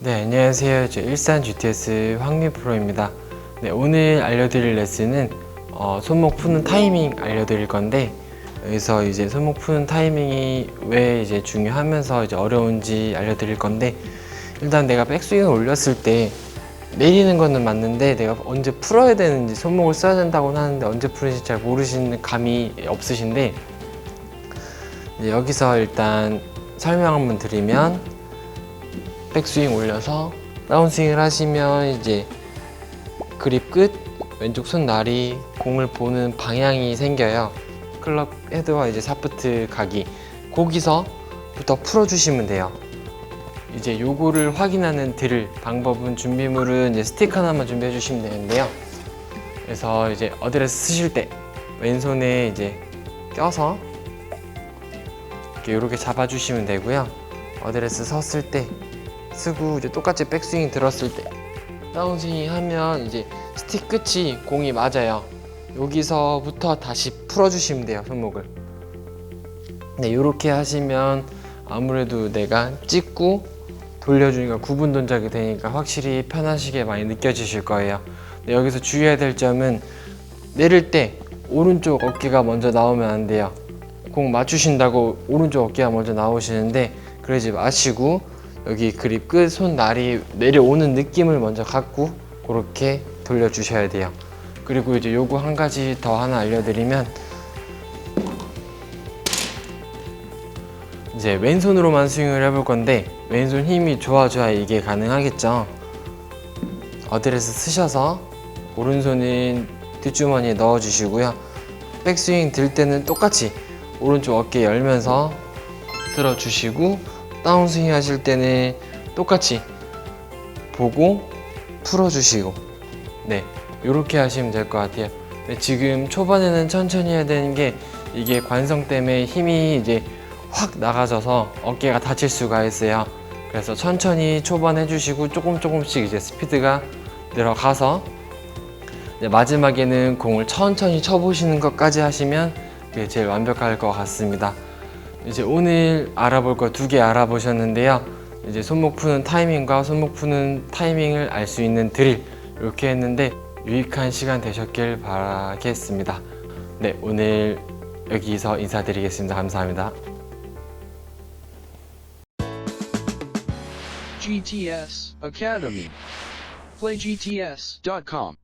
네, 안녕하세요. 저 일산 GTS 황미 프로입니다. 네, 오늘 알려드릴 레슨은 어, 손목 푸는 타이밍 알려드릴 건데 여기서 이제 손목 푸는 타이밍이 왜 이제 중요하면서 이제 어려운지 알려드릴 건데 일단 내가 백스윙을 올렸을 때 내리는 거는 맞는데 내가 언제 풀어야 되는지 손목을 써야 된다고는 하는데 언제 푸는지 잘 모르시는 감이 없으신데 여기서 일단 설명 한번 드리면 백스윙 올려서 다운스윙을 하시면 이제 그립 끝 왼쪽 손 날이 공을 보는 방향이 생겨요. 클럽 헤드와 이제 사프트 각이 거기서부터 풀어주시면 돼요. 이제 요거를 확인하는 드릴 방법은 준비물은 이제 스틱 하나만 준비해 주시면 되는데요. 그래서 이제 어드레스 쓰실 때 왼손에 이제 껴서 이렇게 이렇게 잡아주시면 되고요. 어드레스 섰을 때 쓰고 이제 똑같이 백스윙 들었을 때 다운스윙 하면 이제 스틱 끝이 공이 맞아요. 여기서부터 다시 풀어주시면 돼요 손목을. 네 이렇게 하시면 아무래도 내가 찍고 돌려주니까 구분 동작이 되니까 확실히 편하시게 많이 느껴지실 거예요. 네, 여기서 주의해야 될 점은 내릴 때 오른쪽 어깨가 먼저 나오면 안 돼요. 공 맞추신다고 오른쪽 어깨가 먼저 나오시는데 그러지 마시고 여기 그립 끝 손날이 내려오는 느낌을 먼저 갖고 그렇게 돌려주셔야 돼요. 그리고 이제 요거 한 가지 더 하나 알려드리면 이제 왼손으로만 스윙을 해볼 건데 왼손 힘이 좋아져야 이게 가능하겠죠. 어드레스 쓰셔서 오른손은 뒷주머니에 넣어주시고요. 백스윙 들 때는 똑같이 오른쪽 어깨 열면서 들어주시고 다운스윙 하실 때는 똑같이 보고 풀어주시고 네 이렇게 하시면 될 것 같아요. 네, 지금 초반에는 천천히 해야 되는 게 이게 관성 때문에 힘이 이제 확 나가져서 어깨가 다칠 수가 있어요. 그래서 천천히 초반 해주시고 조금 조금씩 이제 스피드가 늘어가서 이제 마지막에는 공을 천천히 쳐보시는 것까지 하시면 그게 제일 완벽할 것 같습니다 이제 오늘 알아볼 거두개 알아보셨는데요. 이제 손목 푸는 타이밍과 손목 푸는 타이밍을 알 수 있는 드릴 이렇게 했는데 유익한 시간 되셨길 바라겠습니다. 네, 오늘 여기서 인사드리겠습니다. 감사합니다. GTS Academy. PlayGTS.com